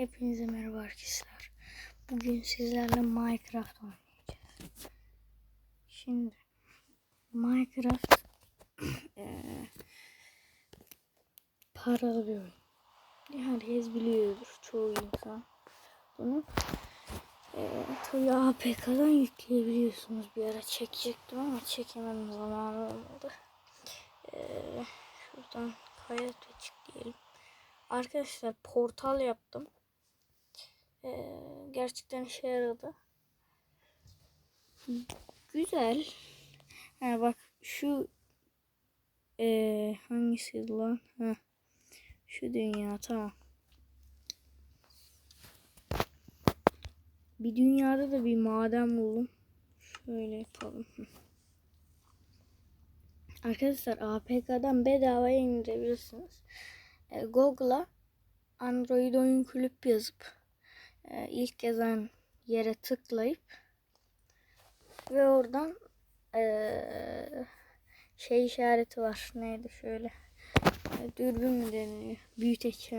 Hepinize merhaba arkadaşlar. Bugün sizlerle Minecraft oynayacağız. Şimdi Minecraft paralı bir oyun. Herkes biliyordur çoğu insan. Bunu eee tabii APK'dan yükleyebiliyorsunuz. Bir ara çekecektim ama çekemem zamanı olmadı. Eee şuradan kaydet ve çık diyelim. Arkadaşlar portal yaptım. Ee, gerçekten işe yaradı. Güzel. Ha bak şu ee, hangisi lan? Ha. Şu dünya tamam. Bir dünyada da bir maden buldum. Şöyle yapalım. Arkadaşlar APK'dan bedavaya indirebilirsiniz. E, Google'a Android oyun kulüp yazıp e, ilk yazan yere tıklayıp ve oradan e, şey işareti var. Neydi şöyle? E, dürbün mü deniliyor? Büyüteç.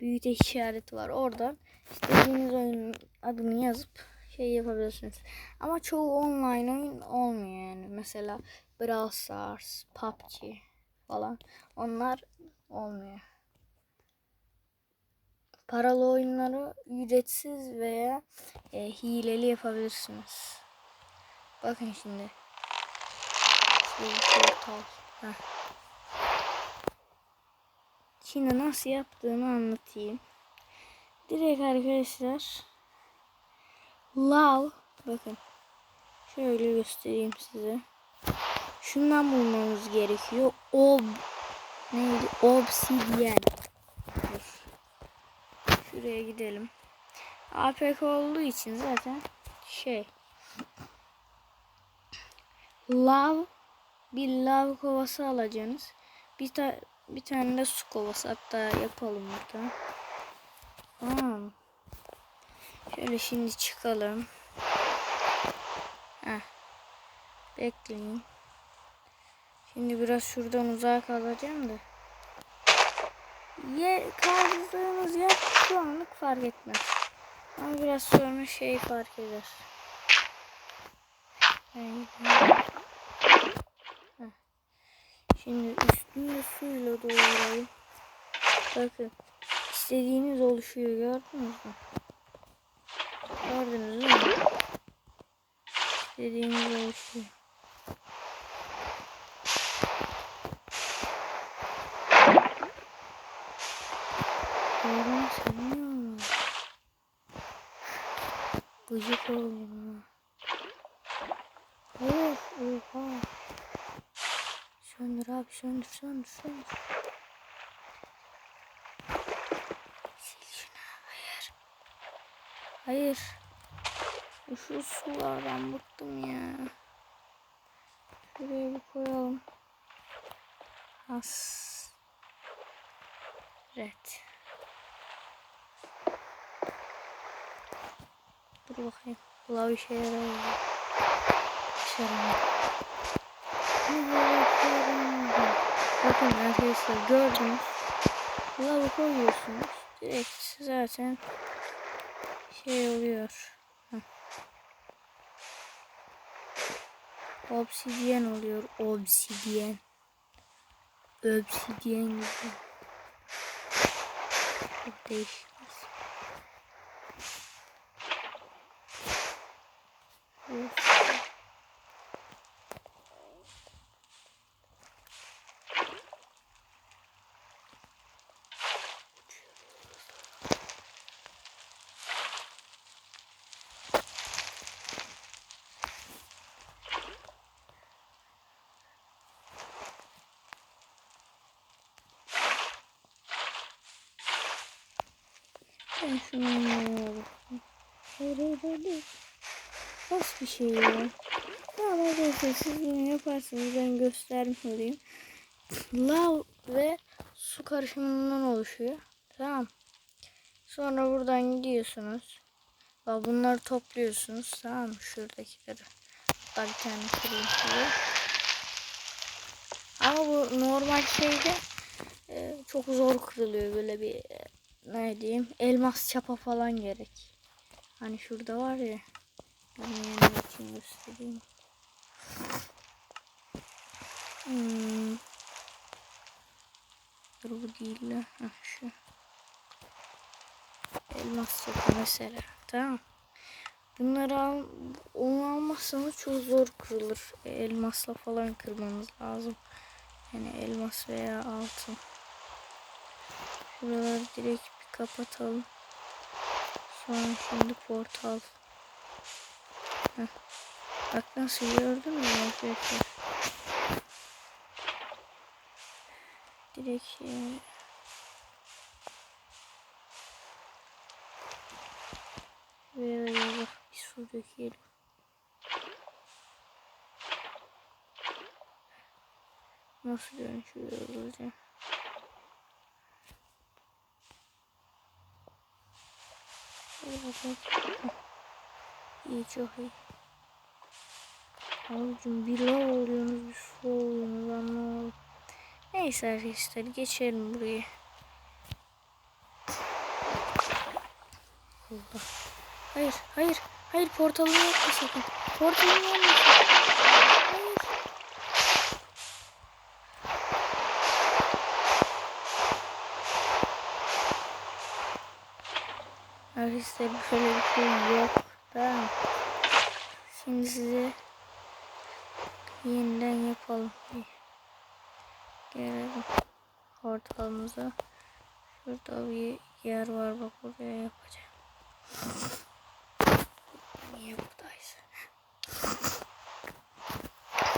Büyüteç işareti var. Oradan istediğiniz oyunun adını yazıp şey yapabilirsiniz. Ama çoğu online oyun olmuyor yani. Mesela Brawl Stars, PUBG falan. Onlar olmuyor. Paralı oyunları ücretsiz veya e, hileli yapabilirsiniz. Bakın şimdi. Şimdi nasıl yaptığımı anlatayım. Direkt arkadaşlar Love bakın şöyle göstereyim size. Şundan bulmamız gerekiyor. Ob neydi? Obsidian. Şuraya gidelim. APK olduğu için zaten şey lav bir lav kovası alacaksınız. Bir ta bir tane de su kovası hatta yapalım tane. Tamam. Şöyle şimdi çıkalım. Heh. Bekleyin. Şimdi biraz şuradan uzağa kalacağım da. Yer, kaldığımız yer şu anlık fark etmez. Ama biraz sonra şey fark eder. Şimdi üstünde suyla doldurayım. Bakın. istediğiniz oluşuyor gördünüz mü? Gördünüz mi? İstediğiniz oluşuyor. Oğlum sanıyor Gıcık oldum ha. Of oha. Söndür abi söndür söndür söndür. Sil şunu hayır. Hayır. Şu sulardan bıktım ya. Şuraya bir koyalım. Has. Evet. Dur bakayım. Lav işe yarıyor. Yaramıyor. Bakın arkadaşlar gördünüz. Lavı koyuyorsunuz. Direkt zaten şey oluyor. Heh. Obsidyen oluyor. Obsidyen. Obsidyen gibi. Çok değişik. Of. Ben. Nasıl bir şey ya? Tamam arkadaşlar siz bunu yaparsınız ben göstermiş olayım. Lav ve su karışımından oluşuyor. Tamam. Sonra buradan gidiyorsunuz. Bak bunları topluyorsunuz. Tamam mı? Şuradakileri. Hatta bir tane kırayım şöyle. Ama bu normal şeyde e, çok zor kırılıyor. Böyle bir ne diyeyim elmas çapa falan gerek. Hani şurada var ya. Bilmeyenler için göstereyim. Hmm. Dur bu değil de. Heh, şu. Elmas çapa mesela. Tamam. Bunları al, onu almazsanız çok zor kırılır. E, Elmasla falan kırmamız lazım. Yani elmas veya altın. Şuraları direkt bir kapatalım. Sonra şimdi portal. Heh. Bak nasıl gördün mü arkadaşlar? Direkt. Böyle bak bir su dökelim. Nasıl dönüşüyor hızlıca? Şöyle bakalım. Heh. İyi çok iyi. Abicim bir lav oluyorsunuz bir su oluyorsunuz anlamadım. Neyse arkadaşlar geçelim buraya. Allah. Hayır hayır hayır portalını yapma sakın. Portalını yapma. Hayır. Arkadaşlar böyle bir şey yok. Tamam. Şimdi size yeniden yapalım. Gelelim portalımıza. Şurada bir yer var bak oraya yapacağım. Niye buradayız?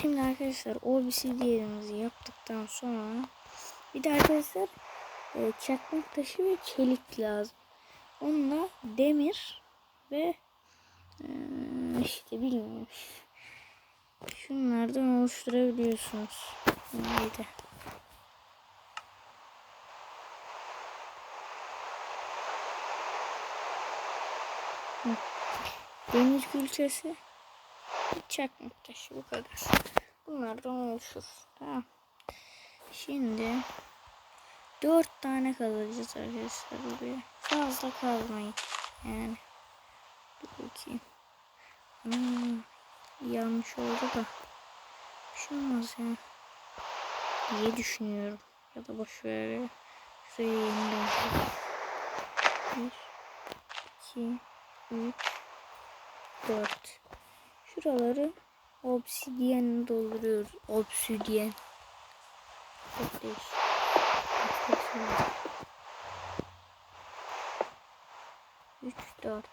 Şimdi arkadaşlar obsidiyenimizi yaptıktan sonra bir de arkadaşlar e, çakmak taşı ve çelik lazım. Onunla demir ve işte bilmiyorum. Şunlardan oluşturabiliyorsunuz. Neydi? Demir külçesi, çakmak taşı bu kadar. Bunlardan oluşur. Tamam. Şimdi dört tane kazacağız arkadaşlar buraya. Fazla kazmayın. Yani dur bakayım. Hmm, yanlış oldu da. Bir şey olmaz ya. diye düşünüyorum. Ya da boş ver. Yeniden. Bir, iki, üç, dört. Şuraları obsidiyen dolduruyoruz. Obsidiyen. Çok değişik. Çok güzel. Üç, dört.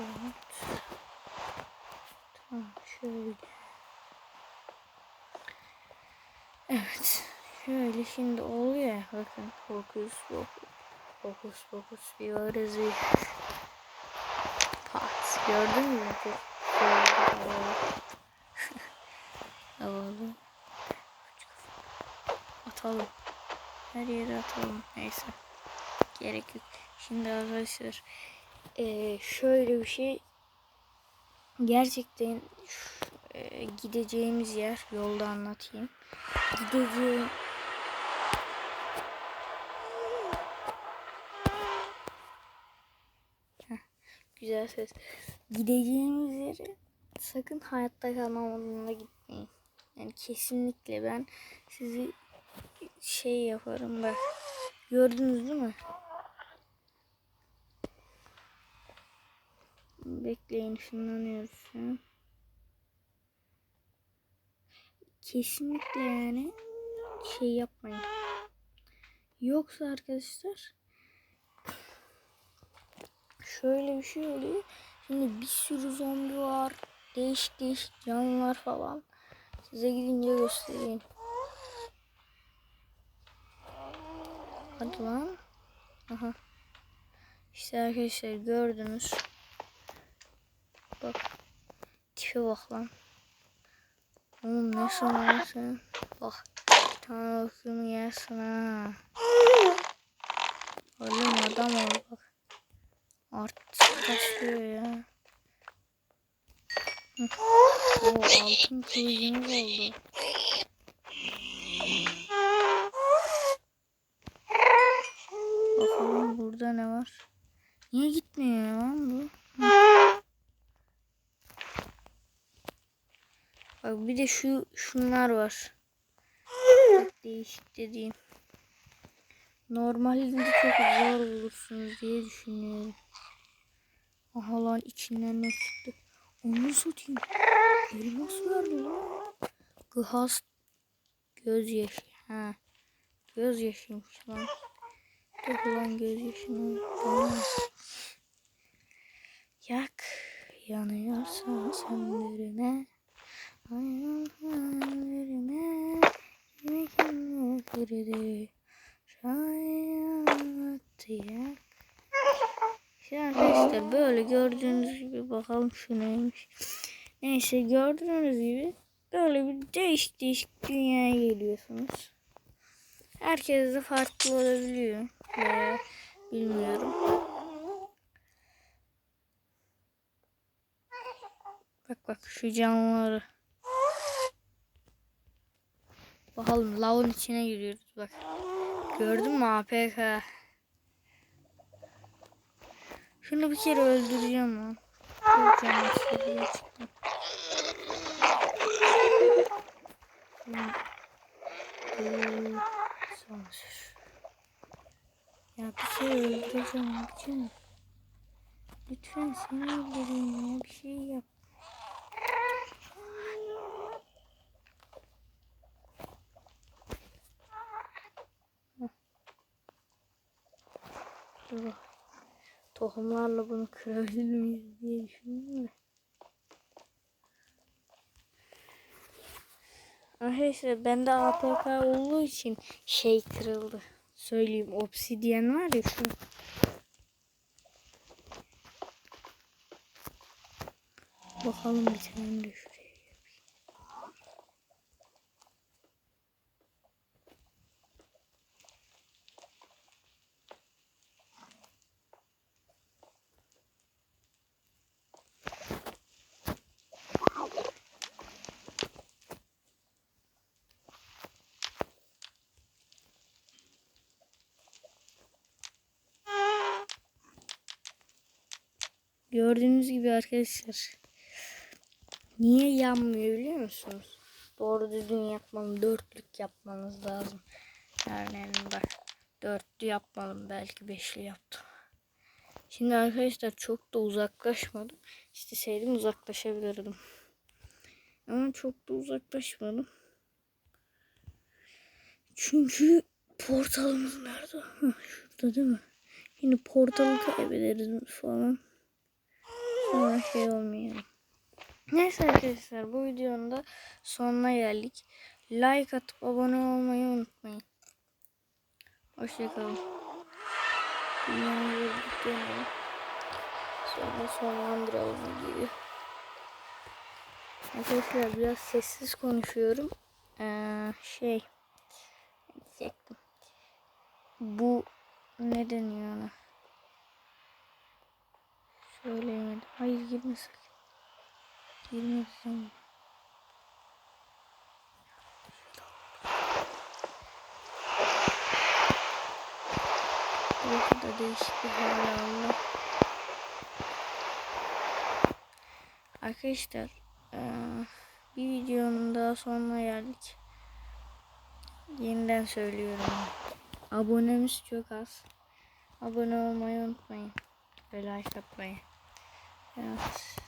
Evet. Tamam şöyle. Evet. Şöyle şimdi oluyor. Bakın. Fokus fokus. Fokus. Bir bir. Pat. Gördün mü? Havalı. Atalım. Her yere atalım. Neyse. Gerek yok. Şimdi arkadaşlar eee, şöyle bir şey gerçekten şu, eee, gideceğimiz yer yolda anlatayım. Gideceğim güzel ses. Gideceğimiz yere sakın hayatta kalma modunda gitmeyin. Yani kesinlikle ben sizi şey yaparım bak. Gördünüz değil mi? Bekleyin ışınlanıyoruz şu. Kesinlikle yani şey yapmayın. Yoksa arkadaşlar şöyle bir şey oluyor. Şimdi bir sürü zombi var. Değişik değişik canlılar falan. Size gidince göstereyim. Hadi lan. Aha. İşte arkadaşlar gördünüz. Bak. Tipe bak lan. Oğlum ne sanıyorsun? Bak. Bir tane bakımı yersin ha. Oğlum adam ol bak. Artık başlıyor ya. Hı. Oo, altın kılıcımız oldu. De şu şunlar var. Çok değişik dediğim. Normalde çok zor bulursunuz diye düşünüyorum. Aha lan içinden ne çıktı? Onu satayım. Elmas verdi lan. Gıhas gözyaşı. Ha. Gözyaşıymış lan. Dur lan gözyaşını. Yak. Yanıyorsa söndürme. Mekemlerdi Şayet yak Şimdi arkadaşlar böyle gördüğünüz gibi bakalım şu neymiş. Neyse gördüğünüz gibi böyle bir değişik değişik dünyaya geliyorsunuz. Herkes de farklı olabiliyor. Veya bilmiyorum. Bak bak şu canlıları. Bakalım lavın içine giriyoruz bak. Gördün mü APK? Şunu bir kere öldüreceğim lan. Ya bir kere öldüreceğim abicim. Lütfen seni öldüreyim ya bir şey yap. Bak. Tohumlarla bunu kırabilir miyiz diye düşündüm de. Arkadaşlar bende APK olduğu için şey kırıldı. Söyleyeyim obsidyen var ya şu. Bakalım bir tane de Gördüğünüz gibi arkadaşlar. Niye yanmıyor biliyor musunuz? Doğru düzgün yapmanın dörtlük yapmanız lazım. Yani bak dörtlü yapmadım belki beşli yaptım. Şimdi arkadaşlar çok da uzaklaşmadım. İsteseydim uzaklaşabilirdim. Ama çok da uzaklaşmadım. Çünkü portalımız nerede? Şurada değil mi? Şimdi portalı kaybederiz falan. Sonra şey olmayalım. Neyse arkadaşlar bu videonun da sonuna geldik. Like atıp abone olmayı unutmayın. Hoşçakalın. Dünyanın. Sonra sonlandıralım videoyu. Arkadaşlar biraz sessiz konuşuyorum. Ee, şey diyecektim. Bu ne deniyor ona? Söyleyemedim. Hayır girme sakın. Girme sen. Burası da değişik bir hal aldı. Arkadaşlar eee, bir videonun daha sonuna geldik. Yeniden söylüyorum. Abonemiz çok az. Abone olmayı unutmayın. Ve like atmayı. Evet.